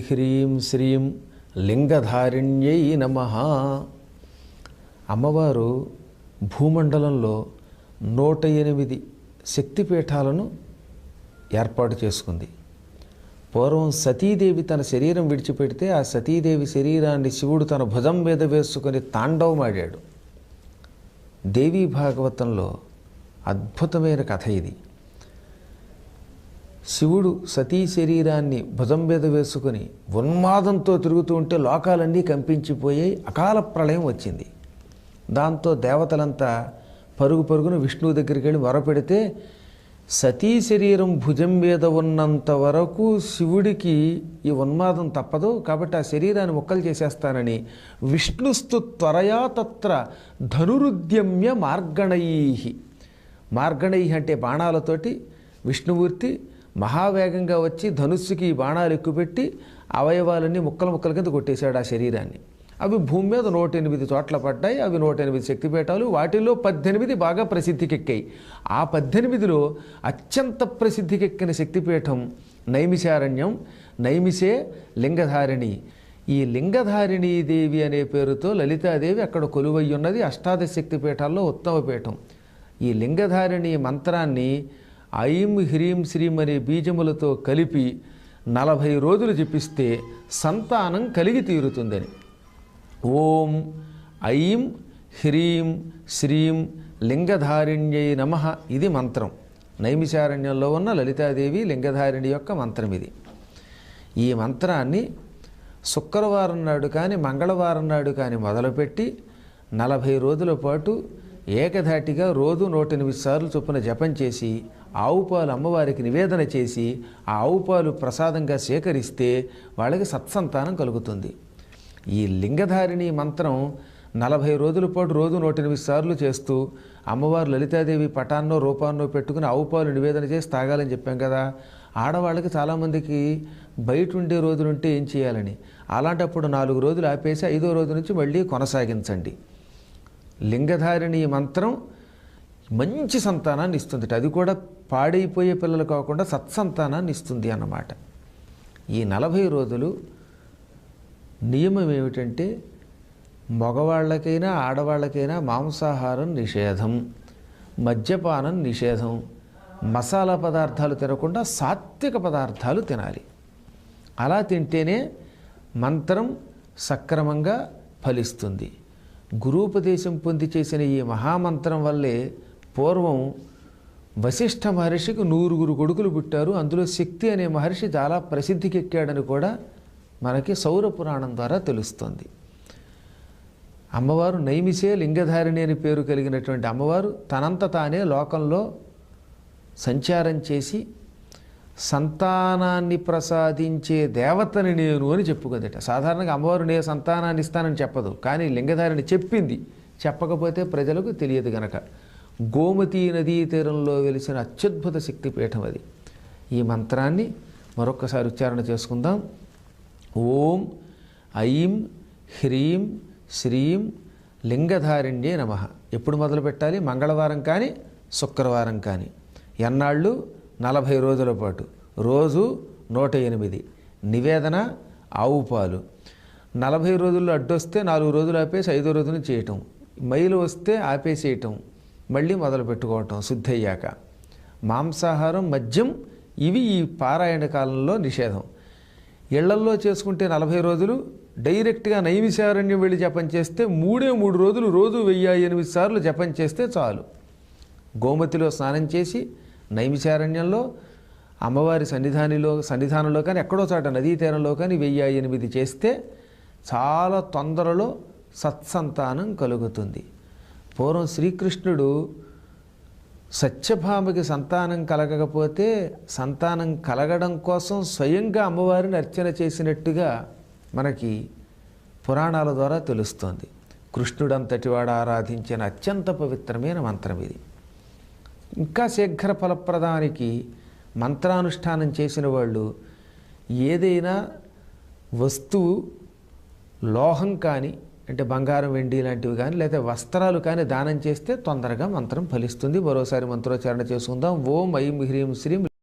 హ్రీం శ్రీం లింగధారిణ్యై నమ. అమ్మవారు భూమండలంలో నూట ఎనిమిది శక్తిపీఠాలను ఏర్పాటు చేసుకుంది. పూర్వం సతీదేవి తన శరీరం విడిచిపెడితే ఆ సతీదేవి శరీరాన్ని శివుడు తన భుజం మీద వేసుకొని తాండవమాడాడు దేవీ భాగవతంలో అద్భుతమైన కథ ఇది. శివుడు సతీ శరీరాన్ని భుజం మీద వేసుకుని ఉన్మాదంతో తిరుగుతూ ఉంటే లోకాలన్నీ కంపించిపోయాయి అకాల ప్రళయం వచ్చింది. దాంతో దేవతలంతా పరుగు పరుగున విష్ణువు దగ్గరికి వెళ్ళి మొరపెడితే సతీ శరీరం భుజం మీద ఉన్నంత వరకు శివుడికి ఈ ఉన్మాదం తప్పదు కాబట్టి ఆ శరీరాన్ని ముక్కలు చేసేస్తానని విష్ణుస్తు త్వరయా తత్ర ధనురుద్యమ్య మార్గణై. మార్గణై అంటే బాణాలతోటి విష్ణుమూర్తి మహావేగంగా వచ్చి ధనుస్సుకి బాణాలు ఎక్కుపెట్టి అవయవాలన్నీ ముక్కలు ముక్కల కింద కొట్టేశాడు ఆ శరీరాన్ని. అవి భూమి మీద నూట ఎనిమిది చోట్ల పడ్డాయి. అవి నూట ఎనిమిది శక్తిపీఠాలు. వాటిల్లో పద్దెనిమిది బాగా ప్రసిద్ధికెక్కాయి. ఆ పద్దెనిమిదిలో అత్యంత ప్రసిద్ధికెక్కిన శక్తిపీఠం నైమిషారణ్యం నైమిషే లింగధారిణి. ఈ లింగధారిణీ దేవి అనే పేరుతో లలితాదేవి అక్కడ కొలువై ఉన్నది అష్టాదశ శక్తిపీఠాల్లో ఉత్తమ పీఠం. ఈ లింగధారిణి మంత్రాన్ని ఐం హ్రీం శ్రీం అనే బీజములతో కలిపి నలభై రోజులు జపిస్తే సంతానం కలిగి తీరుతుందని. ఓం ఐం హ్రీం శ్రీం లింగధారిణ్యై నమ ఇది మంత్రం. నైమిషారణ్యంలో ఉన్న లలితాదేవి లింగధారిణి యొక్క మంత్రం ఇది. ఈ మంత్రాన్ని శుక్రవారం నాడు కానీ మంగళవారం నాడు కానీ మొదలుపెట్టి నలభై రోజుల పాటు ఏకధాటిగా రోజు నూట ఎనిమిది సార్లు చొప్పున జపం చేసి ఆవు పాలు అమ్మవారికి నివేదన చేసి ఆ ఆవు పాలు ప్రసాదంగా సేకరిస్తే వాళ్ళకి సత్సంతానం కలుగుతుంది. ఈ లింగధారిణి మంత్రం నలభై రోజుల పాటు రోజు నూట ఎనిమిది సార్లు చేస్తూ అమ్మవారు లలితాదేవి పటాన్నో రూపాన్నో పెట్టుకుని ఆవు పాలు నివేదన చేసి తాగాలని చెప్పాం కదా. ఆడవాళ్ళకి చాలామందికి బయట ఉండే రోజులుంటే ఏం చేయాలని? అలాంటప్పుడు నాలుగు రోజులు ఆపేసి ఐదో రోజు నుంచి మళ్ళీ కొనసాగించండి. లింగధారిణి మంత్రం మంచి సంతానాన్ని ఇస్తుంది అది కూడా పాడైపోయే పిల్లలు కాకుండా సత్సంతానాన్ని ఇస్తుంది అన్నమాట. ఈ నలభై రోజులు నియమం ఏమిటంటే మగవాళ్ళకైనా ఆడవాళ్ళకైనా మాంసాహారం నిషేధం మద్యపానం నిషేధం మసాలా పదార్థాలు తినకుండా సాత్విక పదార్థాలు తినాలి. అలా తింటేనే మంత్రం సక్రమంగా ఫలిస్తుంది. గురూపదేశం పొంది చేసిన ఈ మహామంత్రం వల్లే పూర్వం వశిష్ఠ మహర్షికి నూరుగురు కొడుకులు పుట్టారు. అందులో శక్తి అనే మహర్షి చాలా ప్రసిద్ధికెక్కాడని కూడా మనకి సౌర పురాణం ద్వారా తెలుస్తుంది. అమ్మవారు నైమిషే లింగధారిణి అని పేరు కలిగినటువంటి అమ్మవారు తనంత తానే లోకంలో సంచారం చేసి సంతానాన్ని ప్రసాదించే దేవతని నేను అని చెప్పుకుందట. సాధారణంగా అమ్మవారు నే సంతానాన్ని ఇస్తానని చెప్పదు. కానీ లింగధారిణి చెప్పింది. చెప్పకపోతే ప్రజలకు తెలియదు గనక. గోమతీ నదీ తీరంలో వెలిసిన అత్యద్భుత శక్తిపీఠం అది. ఈ మంత్రాన్ని మరొక్కసారి ఉచ్చారణ చేసుకుందాం. ఓం ఐం హ్రీం శ్రీం లింగధారిణ్యే నమ. ఎప్పుడు మొదలు పెట్టాలి? మంగళవారం కానీ శుక్రవారం కానీ. ఎన్నాళ్ళు? నలభై రోజుల పాటు. రోజు నూట ఎనిమిది. నివేదన ఆవు పాలు. నలభై రోజుల్లో అడ్డొస్తే నాలుగు రోజులు ఆపేసి ఐదో రోజున చేయటం. మైలు వస్తే ఆపేసేయటం. మళ్ళీ మొదలు పెట్టుకోవటం శుద్ధి అయ్యాక మాంసాహారం మద్యం ఇవి ఈ పారాయణ కాలంలో నిషేధం. ఇళ్ళల్లో చేసుకుంటే నలభై రోజులు డైరెక్ట్గా నైమిశారణ్యం వెళ్ళి జపం చేస్తే మూడే మూడు రోజులు రోజు వెయ్యి ఎనిమిది సార్లు జపం చేస్తే చాలు. గోమతిలో స్నానం చేసి నైమిశారణ్యంలో అమ్మవారి సన్నిధానిలో సన్నిధానంలో కానీ ఎక్కడో చోట నదీ తీరంలో కానీ వెయ్యి ఎనిమిది చేస్తే చాలా తొందరలో సత్సంతానం కలుగుతుంది. పూర్వం శ్రీకృష్ణుడు సత్యభామకి సంతానం కలగకపోతే సంతానం కలగడం కోసం స్వయంగా అమ్మవారిని అర్చన చేసినట్టుగా మనకి పురాణాల ద్వారా తెలుస్తోంది. కృష్ణుడంతటి వాడు ఆరాధించిన అత్యంత పవిత్రమైన మంత్రం ఇది. ఇంకా శీఘ్ర ఫలప్రదానికి మంత్రానుష్ఠానం చేసిన వాళ్ళు ఏదైనా వస్తువు లోహం కానీ అంటే బంగారం వెండి లాంటివి కానీ లేదా వస్త్రాలు కానీ దానం చేస్తే తొందరగా మంత్రం ఫలిస్తుంది. మరోసారి మంత్రోచ్చారణ చేసుకుందాం. ఓం ఐం హ్రీం శ్రీం